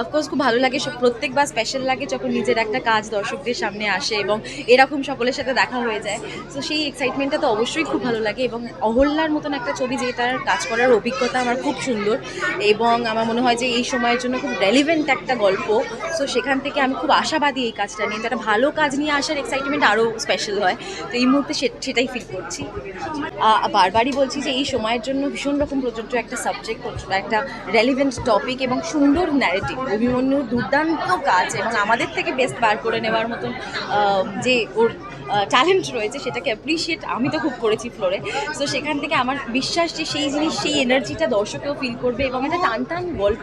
Of course খুব ভালো লাগে প্রত্যেকবার স্পেশাল লাগে যখন নিজের একটা কাজ দর্শকদের সামনে আসে এবং এরকম সকলের সাথে দেখা হয়ে যায়। তো সেই এক্সাইটমেন্টটা তো অবশ্যই খুব ভালো লাগে এবং অহল্যার মতন একটা ছবি যেটার কাজ করার অভিজ্ঞতা আমার খুব সুন্দর এবং আমার মনে হয় যে এই সময়ের জন্য খুব রেলিভেন্ট একটা গল্প। সো সেখান থেকে আমি খুব আশাবাদী এই কাজটা নিয়ে একটা ভালো কাজ নিয়ে আসার এক্সাইটমেন্ট আরও স্পেশাল হয়। তো এই মুহূর্তে সেটাই ফিল করছি। বারবারই বলছি যে এই সময়ের জন্য ভীষণ রকম প্রযোজ্য একটা সাবজেক্ট একটা রেলিভেন্ট টপিক এবং সুন্দর ন্যারেটিভ অভিমন্যুর দুর্দান্ত কাজ এবং আমাদের থেকে বেস্ট বার করে নেওয়ার মতন যে ওর ট্যালেন্ট রয়েছে সেটাকে অ্যাপ্রিসিয়েট আমি তো খুব করেছি ফ্লোরে সো সেখান থেকে আমার বিশ্বাস যে সেই জিনিস সেই এনার্জিটা দর্শকেও ফিল করবে এবং একটা টান টান গল্প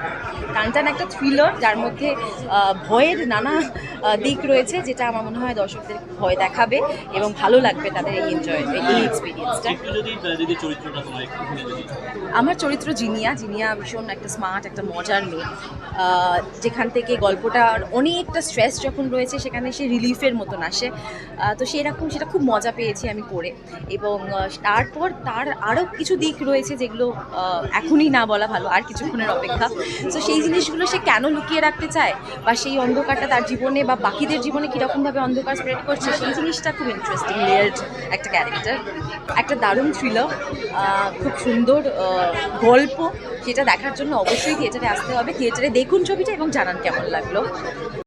টান টান একটা থ্রিলার যার মধ্যে ভয়ের নানা দিক রয়েছে যেটা আমার মনে হয় দর্শকদের ভয় দেখাবে এবং ভালো লাগবে তাদের এই এনজয় এই এক্সপিরিয়েন্সটা আমার চরিত্র জিনিয়া জিনিয়া ভীষণ একটা স্মার্ট একটা মজার মেয়ে যেখান থেকে গল্পটার অনেকটা স্ট্রেস যখন রয়েছে সেখানে সে রিলিফের মতন আসে। তো সেরকম সেটা খুব মজা পেয়েছি আমি পড়ে এবং তারপর তার আরও কিছু দিক রয়েছে যেগুলো এখনই না বলা ভালো, আর কিছুক্ষণের অপেক্ষা। তো সেই জিনিসগুলো সে কেন লুকিয়ে রাখতে চায় বা সেই অন্ধকারটা তার জীবনে বা বাকিদের জীবনে কীরকমভাবে অন্ধকার স্প্রেড করছে, সেই জিনিসটা খুব ইন্টারেস্টিং লেয়ার্ড একটা ক্যারেক্টার একটা দারুণ থ্রিলার খুব সুন্দর গল্প। সেটা দেখার জন্য অবশ্যই থিয়েটারে আসতে হবে। থিয়েটারে দেখুন ছবিটা এবং জানান কেমন লাগল।